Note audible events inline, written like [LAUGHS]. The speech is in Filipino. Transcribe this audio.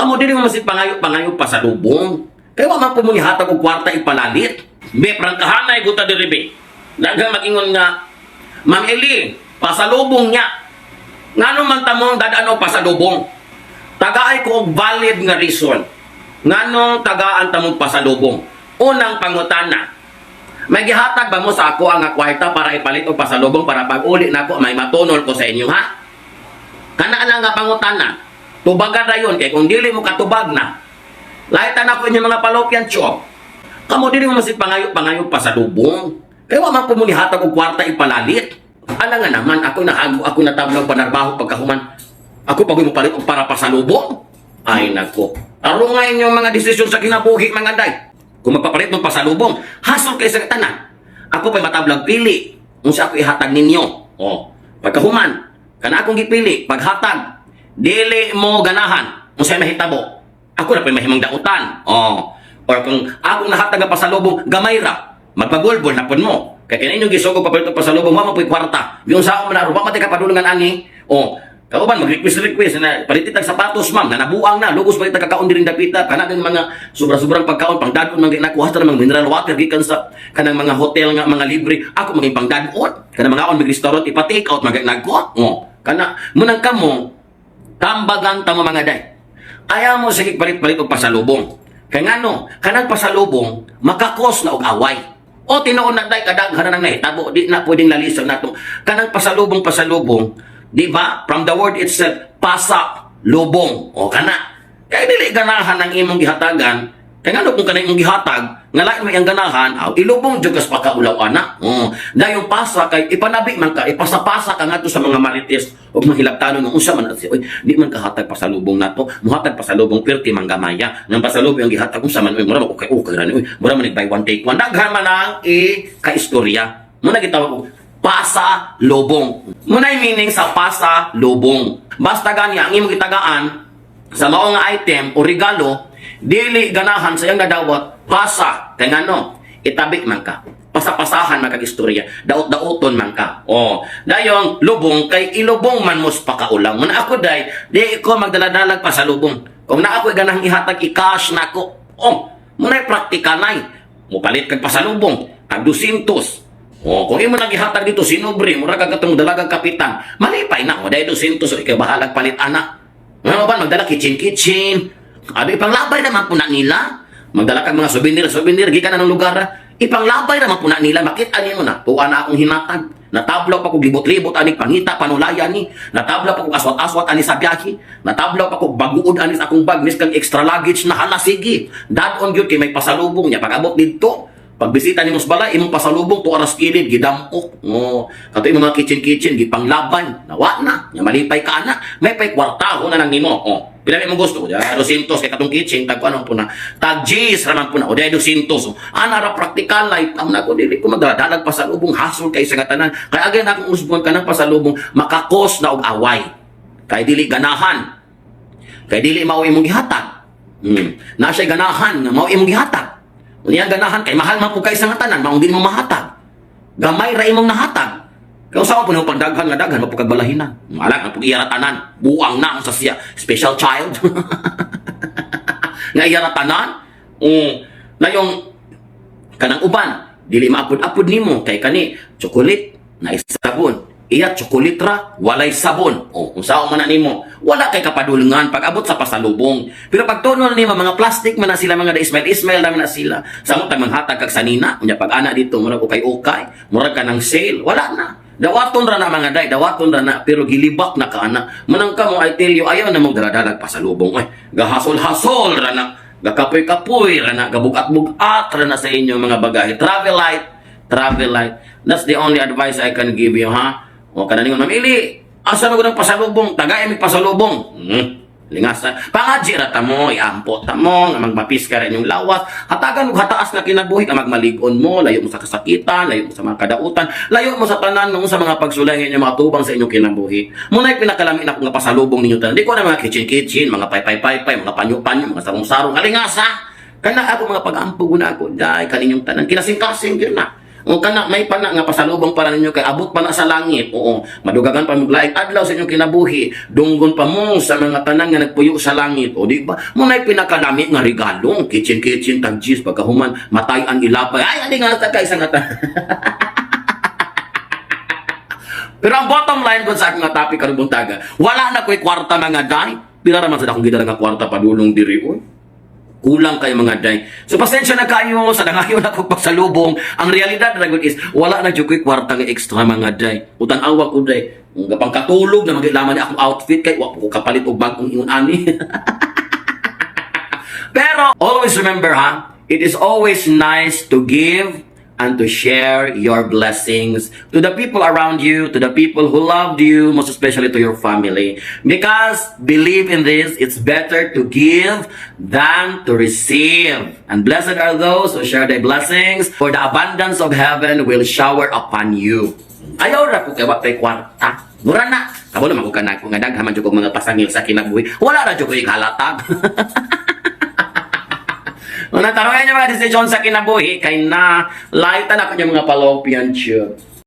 Kamo dili mo masig pangayo-pangayo pa sa lubong. Kaya wa man pumunihatag og kwarta ipalalit. Be prangkahanay guta diri be. Daghang magingon nga Ma'am Eli, pasalubong niya. Ngano man tamong dadano pasalubong? Tagaay ko og valid nga reason. Nganong tagaan tamong pasalubong? Unang pangutana, may gihatag ba mo sa ako ang kwarta para ipalit og pasalubong para pag uli nako may matunol ko sa inyo ha? Kana lang nga pangutana. Tubagan ra yun kay kung dili mo katubag na. Lahitan ako inyo mga palopyan chop. Kamo dili mo masig pangayo pangayo pasalubong. Kaya wa man ko muli hatag og kwarta ipalalit. Ala nga naman ako nahago ako na tablang panarbaho pagkahuman. Ako pag mo palit para pasalubong. Ay nako. Aro nga inyong mga desisyon sa kinabuhi mga day. Kung magpapalit ng pasalubong, hasol kay sa tanan. Ako pa'y matablang pili. Kung sa ako ihatag ninyo. O, pagkahuman, kana akong gipili, paghatag, dili mo ganahan. Kung sa'yo mahitabo, ako na pa'y mahimang dautan. O, or kung akong nahatag ang pasalubong, gamay ra. Magpagulbol na pun mo. Kaya kaya inyong gisog ko papalit ng pasalubong, wa mo po'y kwarta. Yung sa ako manaro, wa mati ka padulungan ani. O, Kauban, mag-request-request na palitit ang sapatos, ma'am, na nabuang na, lugos palit ang kakaon din dapita, kana ng mga sobra-sobrang pagkaon, pangdadon, mga nakuha sa mga mineral water, gikan sa kanang mga hotel nga, mga libre, ako maging pangdadon, kanang mga on, mag-restaurant, ipa-take out, mga nagkuha, o, kana, munang kamo, tambagan tamo mga day. Ayaw mo sige palit-palit og pasalubong. Kaya nga no, kanang pasalubong, makakos na og away. O tinuon na day kadaghan nang nahitabo, di na pwedeng lalisan nato. Kanang pasalubong pasalubong, di ba? From the word itself, pasa lubong. O kana. Kaya dili ganahan ang imong gihatagan. Kaya nga no, kung kanang imong gihatag, nga lain mo ang ganahan, aw ilubong jud kas pakaulaw ana. O, na yung pasa kay ipanabi man ka, ipasapasa ka ngadto sa mga marites. Ug mga hilabtanon nga unsa man at oy di man kahatag pasalubong nato muhatag pasalubong perti manggamaya nang pasalubong ang gihatag unsa man oy mura okay okay ra ni oy mura man buy one take one. Daghan man ang i ka istorya mo na gitawag og pasa lubong mo na meaning sa pasa lubong basta gani ang imong gitagaan sa mao item o regalo dili ganahan sa iyang nadawat pasa. Kay ngano itabi man ka. Pasapasahan man kag istorya daot-daoton man ka. Oh dayong lubong kay ilubong man mos pakaulang man ako day di ko magdaladalag pa sa lubong. Kung na ako ganang ihatag i-cash na ako. Oh munay praktikal nay. Mupalit kag pasalubong kag 200 Oh, kung imo nagihatag dito sinobre, mura ka katong dalagang kapitan. Malipay na, o dahil 200 so ikaw bahalag palit anak. Ano ba magdala kitchen kitchen. Abi ipanglabay naman po na nila. Magdala kag mga souvenir, souvenir gikan na ng lugar. Ipanglabay naman po na nila. Makita niyo na, tuwa na akong himatag. Natablaw pa ko libot-libot ani pangita panulaya ni. Natablaw pa ko aswat-aswat ani sa biyahe. Natablaw pa ko baguod ani sa akong bag mis kang extra luggage na hala sige. Dad on gyud kay may pasalubong niya pag abot dito. Pagbisita ni Musbala, imong pasalubong to aras kilid, gidamok. Oh, kato imong mga kitchen-kitchen, gipanglaban. Nawa na, nga malipay ka na. May pay kwartaho na lang nimo. Oh, pila mo gusto? Ya, 200 kay katong kitchen, tag ano po na. Tag G's raman po na. O dahil 200. Oh, ana ra practical life. Ang nako dili ko magdadalag pasalubong hasol kay sa katanan. Kaya again akong usbon ka ng pasalubong makakos na og away. Kay dili ganahan. Kay dili mao imong gihatag. Hmm. Na siya ganahan nga mao gihatag. Unya ganahan kay mahal man po kay sa tanan, maong din mo mahatag. Gamay ra imong nahatag. Kung sa po pang daghan nga daghan mapukag balahinan. Malak ang pag-iyaratanan. Buang na sa siya. Special child. [LAUGHS] nga iyaratanan. Um, na yung kanang uban dili maapod-apod nimo kay kani chocolate na sabon iya chocolate ra walay sabon o kung sao man nimo wala kay kapadulngan pag abot sa pasalubong pero pag tunol nimo mga plastic man na sila mga ismail ismail naman na sila sa mo tag manghatag kag sanina unya pag ana dito murag ukay ukay murag ka ng sale wala na Dawaton ra na mga day, dawaton ra na, pero gilibak na ka ana. Manang ka mo, I tell you, ayaw na mong daladalag pasalubong. Ay, gahasol-hasol ra na, gakapoy-kapoy ra na, gabugat-bugat ra na sa inyo mga bagahe. Travel light, travel light. That's the only advice I can give you, ha? O ka na ningon, mamili, asa mo ng pasalubong, tagay mi pasalubong. Hmm. Lingas na. Pangadji ra ta mo, iampot ta mo, nga magmapis ka rin yung lawas. Hatagan mo hataas na kinabuhi, nga magmaligon mo, layo mo sa kasakitan, layo mo sa mga kadautan, layo mo sa tanan nung sa mga pagsulay nga mga tubang sa inyong kinabuhi. Muna yung pinakalamin ako nga pasalubong ninyo tanan. Di ko na mga kitchen-kitchen, mga pay-pay-pay-pay, mga panyo-panyo, mga sarong-sarong. Alingasa! Kana ako mga pag-ampog na ako, dahil kaninyong tanan, kinasing-kasing yun na. Ang kana may pana nga pasalubong para ninyo kay abot pa na sa langit. Oo, madugagan pa maglaing adlaw sa inyong kinabuhi. Dunggon pa mo sa mga tanan nga nagpuyo sa langit. O di ba? Mo nay pinakalami nga regalo, kitchen kitchen tag jeez pagkahuman matay ang ilapay. Ay, adi nga sa kay ata. [LAUGHS] Pero ang bottom line ko sa akong nga topic karong buntaga, wala na ko'y kwarta mga day. Pila raman sa akong gidara nga kwarta padulong diri oy. Kulang kayo mga day. So pasensya na kayo sa nangayon ako pagsalubong. Ang realidad dragon is wala na jud kwarta nga extra mga day. Utang awa ko day. Ang gapang katulog na magilaman ni akong outfit kay wa ko kapalit og bagong ingon ani. [LAUGHS] Pero always remember ha, it is always nice to give and to share your blessings to the people around you, to the people who loved you, most especially to your family. Because believe in this, it's better to give than to receive. And blessed are those who share their blessings, for the abundance of heaven will shower upon you. Ayaw ra ko kay wa kay kwarta. Mura na. Kabo naman ko kanako nga daghaman mga pasangil sa kinabuhi. Wala ra ko ikalatag. [LAUGHS] Kung natanong niyo mga desisyon sa kinabuhi, kay na lightan ako yung mga fallopian tube.